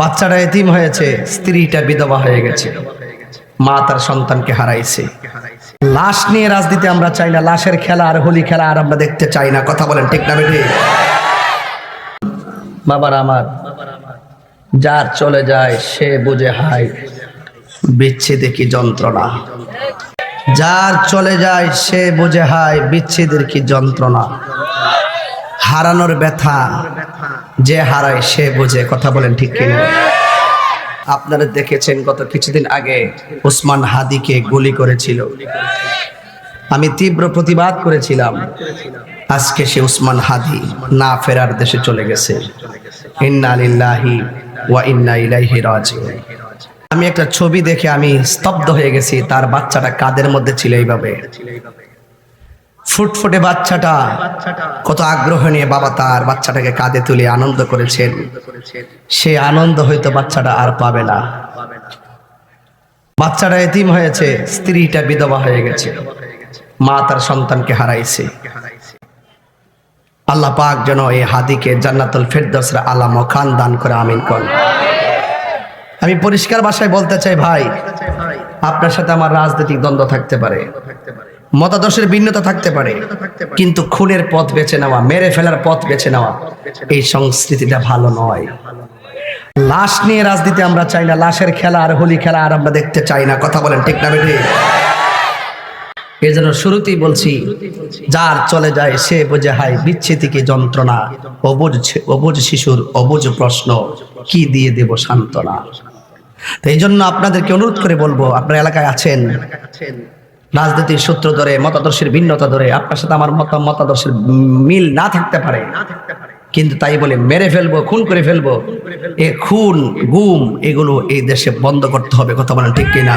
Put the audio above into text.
বাচ্চাটা এতিম হয়েছে, স্ত্রীটা বিধবা হয়ে গেছে। মা তার সন্তানকে হারাইছে। লাশ নিয়ে রাজনীতি আমরা চাই না, লাশের খেলা আর হোলি খেলা আর আমরা দেখতে চাই না। কথা বলেন, ঠিক না বেটি বাবার আমার, যার চলে যায়, সে বুঝে হাই বিচ্ছেদে কি যন্ত্রণা? যার চলে যায়, সে বুঝে হায়, বিচ্ছেদের কি যন্ত্রণা? হারানোর ব্যথা যে হারায় সে বুঝে, কথা বলেন ঠিক কিনা? আপনারা দেখেছেন গত কিছুদিন আগে ওসমান হাদিকে গুলি করেছিল। আমি তীব্র প্রতিবাদ করেছিলাম। আজকে সে উসমান হাদি না ফেরার দেশে চলে গেছে। ইন্না ওয়া ইন্না আমি একটা ছবি দেখে আমি স্তব্ধ হয়ে গেছি, তার বাচ্চাটা কাদের মধ্যে ছিল এইভাবে? ফুটফুটে বাচ্চাটা কত আগ্রহ নিয়ে বাবা তার বাচ্চাটাকে কাঁধে তুলে আনন্দ করেছেন। সে আনন্দ হয়তো বাচ্চাটা আর পাবে না। বাচ্চাটা এতিম হয়েছে, স্ত্রীটা বিধবা হয়ে গেছে। মা তার সন্তানকে হারাইছে। আল্লাহ পাক যেন এই হাদিকে জান্নাতুল ফেরদৌসের আলা মকান দান করে, আমিন কর আমি পরিষ্কার ভাষায় বলতে চাই, ভাই, আপনার সাথে আমার রাজনৈতিক দ্বন্দ্ব থাকতে পারে। মতাদর্শের ভিন্নতা থাকতে পারে, কিন্তু খুনের পথ বেছে নেওয়া, মেরে ফেলার পথ বেছে নেওয়া, এই সংস্কৃতিটা ভালো নয়। লাশ নিয়ে রাজনীতি আমরা চাই না, লাশের খেলা আর হোলি খেলা আর আমরা দেখতে চাই না, কথা বলেন ঠিক না বেটি এই জন্য শুরুতেই বলছি, যার চলে যায় সে বোঝে, হায় বিচ্ছেদিকে যন্ত্রণা অবুঝ অবুঝ শিশুর অবুঝ প্রশ্ন, কি দিয়ে দেব সান্ত্বনা? তো এই জন্য আপনাদেরকে অনুরোধ করে বলব, আপনার এলাকায় আছেন রাজনীতির সূত্র ধরে, মতাদর্শের ভিন্নতা ধরে, আপনার সাথে আমার মত মতাদর্শের মিল না থাকতে পারে। কিন্তু তাই বলে মেরে ফেলব, খুন করে ফেলব, এ খুন, গুম, এগুলো এই দেশে বন্ধ করতে হবে, কথা বলেন ঠিক কিনা?